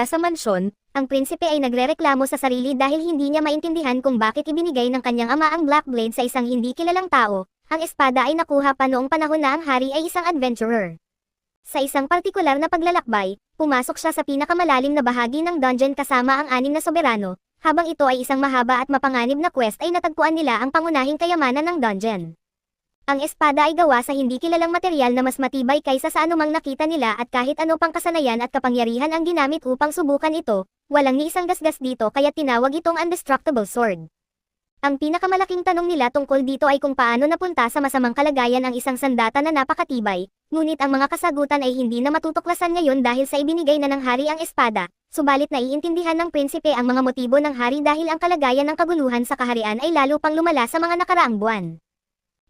espada sa mansyon, ang prinsipe ay nagrereklamo sa sarili dahil hindi niya maintindihan kung bakit ibinigay ng kanyang ama ang Black Blade sa isang hindi kilalang tao. Ang espada ay nakuha pa noong panahon na ang hari ay isang adventurer. Sa isang partikular na paglalakbay, pumasok siya sa pinakamalalim na bahagi ng dungeon kasama ang anim na soberano, habang ito ay isang mahaba at mapanganib na quest ay natagpuan nila ang pangunahing kayamanan ng dungeon. Ang espada ay gawa sa hindi kilalang material na mas matibay kaysa sa anumang nakita nila at kahit ano pang kasanayan at kapangyarihan ang ginamit upang subukan ito, walang ni isang gasgas dito kaya tinawag itong undestructible sword. Ang pinakamalaking tanong nila tungkol dito ay kung paano napunta sa masamang kalagayan ang isang sandata na napakatibay, ngunit ang mga kasagutan ay hindi na matutuklasan ngayon dahil sa ibinigay na ng hari ang espada, subalit naiintindihan ng prinsipe ang mga motibo ng hari dahil ang kalagayan ng kaguluhan sa kaharian ay lalo pang lumala sa mga nakaraang buwan.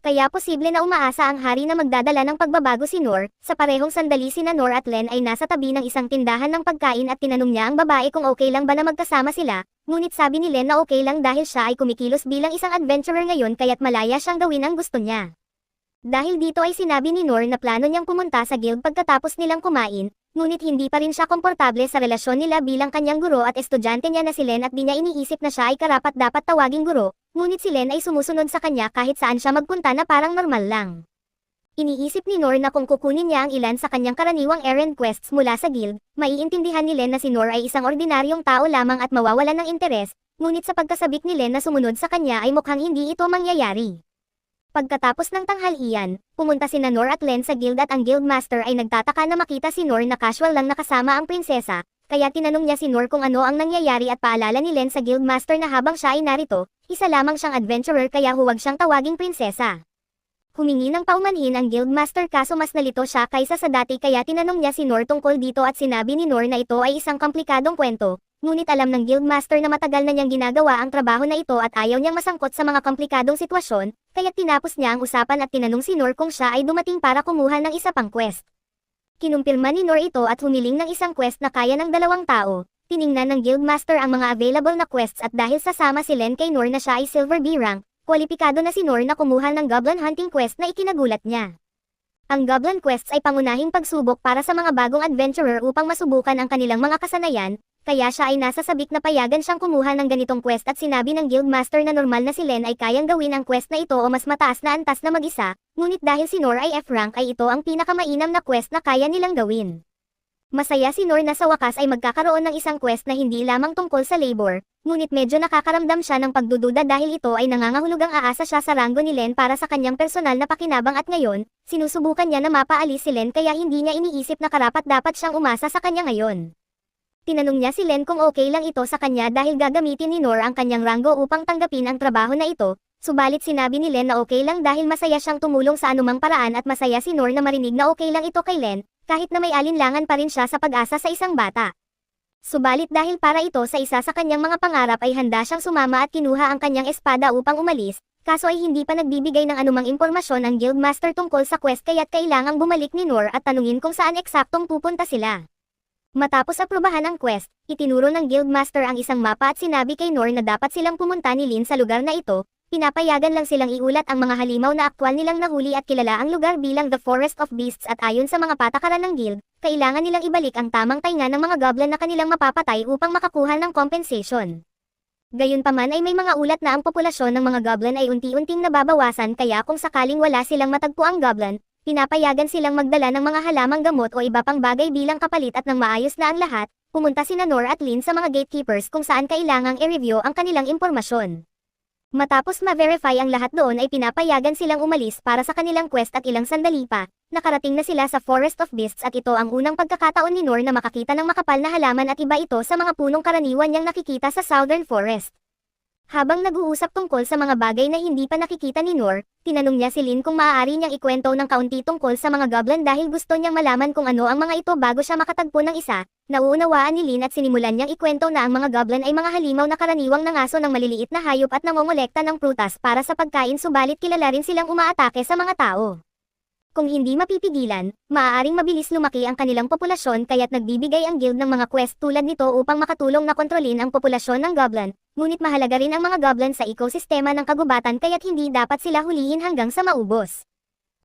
Kaya posible na umaasa ang hari na magdadala ng pagbabago si Nor, sa parehong sandali sina Nor at Len ay nasa tabi ng isang tindahan ng pagkain at tinanong niya ang babae kung okay lang ba na magkasama sila, ngunit sabi ni Len na okay lang dahil siya ay kumikilos bilang isang adventurer ngayon kaya't malaya siyang gawin ang gusto niya. Dahil dito ay sinabi ni Nor na plano niyang pumunta sa guild pagkatapos nilang kumain, ngunit hindi pa rin siya komportable sa relasyon nila bilang kanyang guro at estudyante niya na si Len at di niya iniisip na siya ay karapat dapat tawaging guro, ngunit si Len ay sumusunod sa kanya kahit saan siya magpunta na parang normal lang. Iniisip ni Nor na kung kukunin niya ang ilan sa kanyang karaniwang errand quests mula sa guild, maiintindihan ni Len na si Nor ay isang ordinaryong tao lamang at mawawalan ng interes, ngunit sa pagkasabik ni Len na sumunod sa kanya ay mukhang hindi ito mangyayari. Pagkatapos ng tanghalian, pumunta si Nor at Len sa guild at ang guildmaster ay nagtataka na makita si Nor na casual lang nakasama ang prinsesa, kaya tinanong niya si Nor kung ano ang nangyayari at paalala ni Len sa guildmaster na habang siya ay narito, isa lamang siyang adventurer kaya huwag siyang tawaging prinsesa. Humingi ng paumanhin ang guildmaster kaso mas nalito siya kaysa sa dati kaya tinanong niya si Nor tungkol dito at sinabi ni Nor na ito ay isang komplikadong kwento, ngunit alam ng guildmaster na matagal na niyang ginagawa ang trabaho na ito at ayaw niyang masangkot sa mga komplikadong sitwasyon, kaya tinapos niya ang usapan at tinanong si Nor kung siya ay dumating para kumuha ng isa pang quest. Kinumpirma ni Nor ito at humiling ng isang quest na kaya ng dalawang tao, tiningnan ng guildmaster ang mga available na quests at dahil sasama si Len kay Nor na siya ay silver B rank, kwalipikado na si Nor na kumuha ng goblin hunting quest na ikinagulat niya. Ang Goblin Quests ay pangunahing pagsubok para sa mga bagong adventurer upang masubukan ang kanilang mga kasanayan, kaya siya ay nasa sabik na payagan siyang kumuha ng ganitong quest at sinabi ng guildmaster na normal na si Len ay kayang gawin ang quest na ito o mas mataas na antas na mag-isa, ngunit dahil si Nor ay F-rank ay ito ang pinakamainam na quest na kaya nilang gawin. Masaya si Nor na sa wakas ay magkakaroon ng isang quest na hindi lamang tungkol sa labor, ngunit medyo nakakaramdam siya ng pagdududa dahil ito ay nangangahulugang aasa siya sa ranggo ni Len para sa kanyang personal na pakinabang at ngayon, sinusubukan niya na mapaalis si Len kaya hindi niya iniisip na karapat dapat siyang umasa sa kanya ngayon. Tinanong niya si Len kung okay lang ito sa kanya dahil gagamitin ni Nor ang kanyang ranggo upang tanggapin ang trabaho na ito, subalit sinabi ni Len na okay lang dahil masaya siyang tumulong sa anumang paraan at masaya si Nor na marinig na okay lang ito kay Len, kahit na may alinlangan pa rin siya sa pag-asa sa isang bata. Subalit dahil para ito sa isa sa kanyang mga pangarap ay handa siyang sumama at kinuha ang kanyang espada upang umalis, kaso ay hindi pa nagbibigay ng anumang impormasyon ang guildmaster tungkol sa quest kaya't kailangang bumalik ni Nor at tanungin kung saan eksaktong pupunta sila. Matapos aprobahan ang quest, itinuro ng guildmaster ang isang mapa at sinabi kay Nor na dapat silang pumunta ni Lin sa lugar na ito, Pinapayagan lang silang iulat ang mga halimaw na aktwal nilang nahuli at kilala ang lugar bilang The Forest of Beasts at ayon sa mga patakaran ng guild, kailangan nilang ibalik ang tamang tainga ng mga goblin na kanilang mapapatay upang makakuha ng compensation. Gayunpaman ay may mga ulat na ang populasyon ng mga goblin ay unti-unting nababawasan kaya kung sakaling wala silang matagpo ang goblin, pinapayagan silang magdala ng mga halamang gamot o iba pang bagay bilang kapalit at nang maayos na ang lahat, pumunta sina Nor at Lin sa mga gatekeepers kung saan kailangang i-review ang kanilang impormasyon. Matapos ma-verify ang lahat doon ay pinapayagan silang umalis para sa kanilang quest at ilang sandali pa, nakarating na sila sa Forest of Beasts at ito ang unang pagkakataon ni Nor na makakita ng makapal na halaman at iba ito sa mga punong karaniwan niyang nakikita sa Southern Forest. Habang nag-uusap tungkol sa mga bagay na hindi pa nakikita ni Nor, tinanong niya si Lin kung maaari niyang ikwento ng kaunti tungkol sa mga goblin dahil gusto niyang malaman kung ano ang mga ito bago siya makatagpo ng isa. Nauunawaan ni Lin at sinimulan niyang ikwento na ang mga goblin ay mga halimaw na karaniwang nangaso ng maliliit na hayop at nangongolekta ng prutas para sa pagkain subalit kilala rin silang umaatake sa mga tao. Kung hindi mapipigilan, maaaring mabilis lumaki ang kanilang populasyon kaya't nagbibigay ang guild ng mga quest tulad nito upang makatulong na kontrolin ang populasyon ng goblin, ngunit mahalaga rin ang mga goblin sa ekosistema ng kagubatan kaya't hindi dapat sila hulihin hanggang sa maubos.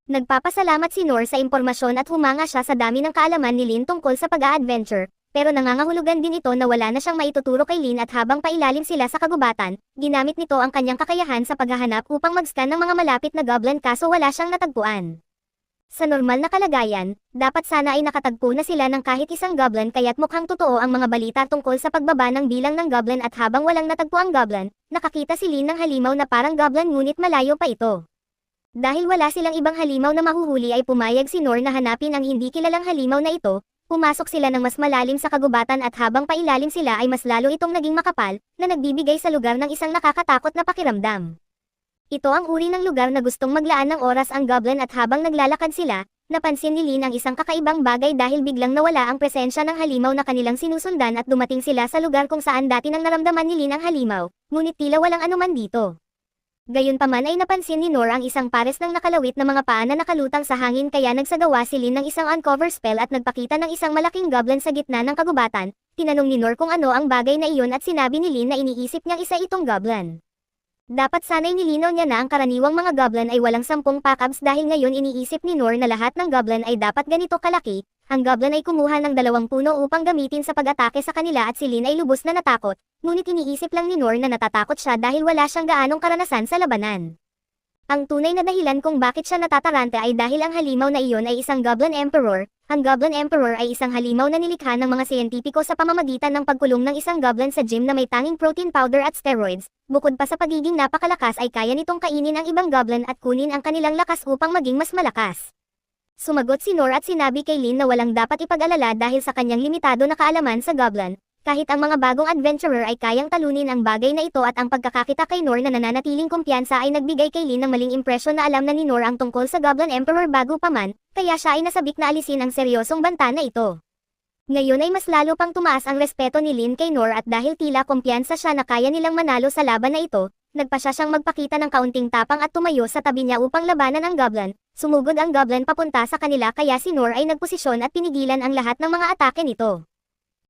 Nagpapasalamat si Nor sa impormasyon at humanga siya sa dami ng kaalaman ni Lin tungkol sa pag-a-adventure, pero nangangahulugan din ito na wala na siyang maituturo kay Lin at habang pailalim sila sa kagubatan, ginamit nito ang kanyang kakayahan sa paghahanap upang mag-scan ng mga malapit na goblin kaso wala siyang natagpuan. Sa normal na kalagayan, dapat sana ay nakatagpo na sila ng kahit isang goblin kaya't mukhang totoo ang mga balita tungkol sa pagbaba ng bilang ng goblin at habang walang natagpo ang goblin, nakakita si Lin ng halimaw na parang goblin ngunit malayo pa ito. Dahil wala silang ibang halimaw na mahuhuli ay pumayag si Nor na hanapin ang hindi kilalang halimaw na ito, pumasok sila ng mas malalim sa kagubatan at habang pailalim sila ay mas lalo itong naging makapal, na nagbibigay sa lugar ng isang nakakatakot na pakiramdam. Ito ang uri ng lugar na gustong maglaan ng oras ang goblin at habang naglalakad sila, napansin ni Lin ang isang kakaibang bagay dahil biglang nawala ang presensya ng halimaw na kanilang sinusundan at dumating sila sa lugar kung saan dati nang naramdaman ni Lin ang halimaw, ngunit tila walang anuman dito. Gayunpaman ay napansin ni Nor ang isang pares ng nakalawit na mga paa na nakalutang sa hangin kaya nagsagawa si Lin ng isang uncover spell at nagpakita ng isang malaking goblin sa gitna ng kagubatan, tinanong ni Nor kung ano ang bagay na iyon at sinabi ni Lin na iniisip niyang isa itong goblin. Dapat sana'y nilinaw niya na ang karaniwang mga goblin ay walang sampung packabs dahil ngayon iniisip ni Nor na lahat ng goblin ay dapat ganito kalaki, ang goblin ay kumuha ng dalawang puno upang gamitin sa pag-atake sa kanila at si Lin ay lubos na natakot, ngunit iniisip lang ni Nor na natatakot siya dahil wala siyang gaanong karanasan sa labanan. Ang tunay na dahilan kung bakit siya natataranta ay dahil ang halimaw na iyon ay isang Goblin Emperor. Ang Goblin Emperor ay isang halimaw na nilikha ng mga siyentipiko sa pamamagitan ng pagkulong ng isang goblin sa gym na may tanging protein powder at steroids. Bukod pa sa pagiging napakalakas ay kaya nitong kainin ang ibang goblin at kunin ang kanilang lakas upang maging mas malakas. Sumagot si Nor at sinabi kay Lin na walang dapat ipag-alala dahil sa kanyang limitado na kaalaman sa goblin, kahit ang mga bagong adventurer ay kayang talunin ang bagay na ito at ang pagkakakita kay Nor na nananatiling kumpiyansa ay nagbigay kay Lin ng maling impresyon na alam na ni Nor ang tungkol sa Goblin Emperor bago pa man, kaya siya ay nasabik na alisin ang seryosong banta na ito. Ngayon ay mas lalo pang tumaas ang respeto ni Lin kay Nor at dahil tila kumpiyansa siya na kaya nilang manalo sa laban na ito, nagpa siya siyang magpakita ng kaunting tapang at tumayo sa tabi niya upang labanan ang Goblin, sumugod ang Goblin papunta sa kanila kaya si Nor ay nagposisyon at pinigilan ang lahat ng mga atake nito.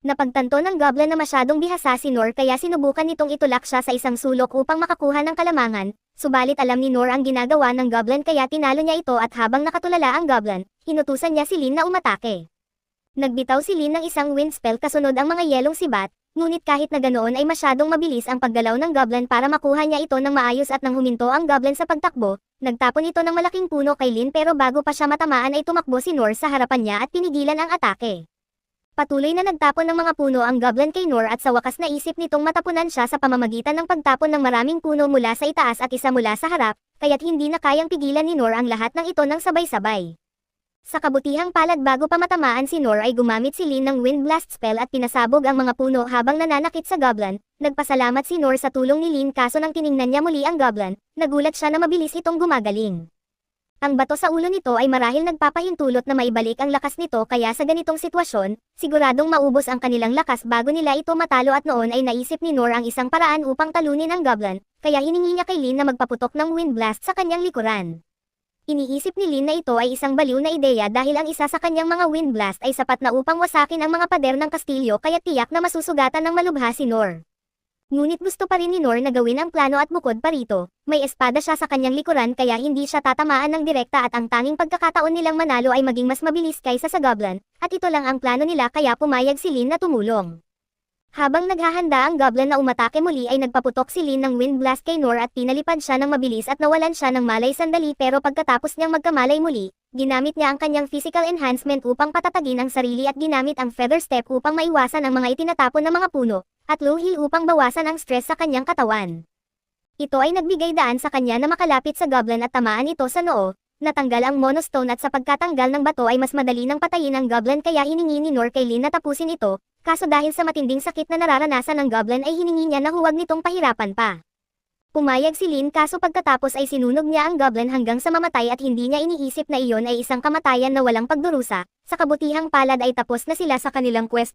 Napagtanto ng goblin na masyadong bihasa si Nor kaya sinubukan nitong itulak siya sa isang sulok upang makakuha ng kalamangan, subalit alam ni Nor ang ginagawa ng goblin kaya tinalo niya ito at habang nakatulala ang goblin, hinutusan niya si Lin na umatake. Nagbitaw si Lin ng isang wind spell kasunod ang mga yelong sibat, ngunit kahit na ganoon ay masyadong mabilis ang paggalaw ng goblin para makuha niya ito ng maayos at nang huminto ang goblin sa pagtakbo, nagtapon ito ng malaking puno kay Lin pero bago pa siya matamaan ay tumakbo si Nor sa harapan niya at pinigilan ang atake. Patuloy na nagtapon ng mga puno ang goblin kay Nor at sa wakas naisip nitong matapunan siya sa pamamagitan ng pagtapon ng maraming puno mula sa itaas at isa mula sa harap, kaya't hindi na kayang pigilan ni Nor ang lahat ng ito ng sabay-sabay. Sa kabutihang palad bago pa matamaan si Nor ay gumamit si Lin ng Wind Blast spell at pinasabog ang mga puno habang nananakit sa goblin, nagpasalamat si Nor sa tulong ni Lin kaso nang tiningnan niya muli ang goblin, nagulat siya na mabilis itong gumagaling. Ang bato sa ulo nito ay marahil nagpapahintulot na maibalik ang lakas nito kaya sa ganitong sitwasyon, siguradong maubos ang kanilang lakas bago nila ito matalo at noon ay naisip ni Nor ang isang paraan upang talunin ang goblin, kaya hiningi niya kay Lin na magpaputok ng wind blast sa kanyang likuran. Iniisip ni Lin na ito ay isang baliw na ideya dahil ang isa sa kanyang mga wind blast ay sapat na upang wasakin ang mga pader ng kastilyo kaya tiyak na masusugatan ng malubha si Nor. Ngunit gusto pa rin ni Nor na gawin ang plano at bukod pa rito, may espada siya sa kanyang likuran kaya hindi siya tatamaan ng direkta at ang tanging pagkakataon nilang manalo ay maging mas mabilis kaysa sa goblin, at ito lang ang plano nila kaya pumayag si Lin na tumulong. Habang naghahanda ang goblin na umatake muli ay nagpaputok si Lin ng wind blast kay Nor at pinalipad siya ng mabilis at nawalan siya ng malay sandali pero pagkatapos niyang magkamalay muli, ginamit niya ang kanyang physical enhancement upang patatagin ang sarili at ginamit ang feather step upang maiwasan ang mga itinatapon na mga puno, at low heel upang bawasan ang stress sa kanyang katawan. Ito ay nagbigay daan sa kanya na makalapit sa goblin at tamaan ito sa noo, natanggal ang monostone at sa pagkatanggal ng bato ay mas madali nang patayin ang goblin kaya hiningi ni Nor kay Lin na tapusin ito, kaso dahil sa matinding sakit na nararanasan ng goblin ay hiningi niya na huwag nitong pahirapan pa. Pumayag si Lin kaso pagkatapos ay sinunog niya ang goblin hanggang sa mamatay at hindi niya iniisip na iyon ay isang kamatayan na walang pagdurusa, sa kabutihang palad ay tapos na sila sa kanilang quest,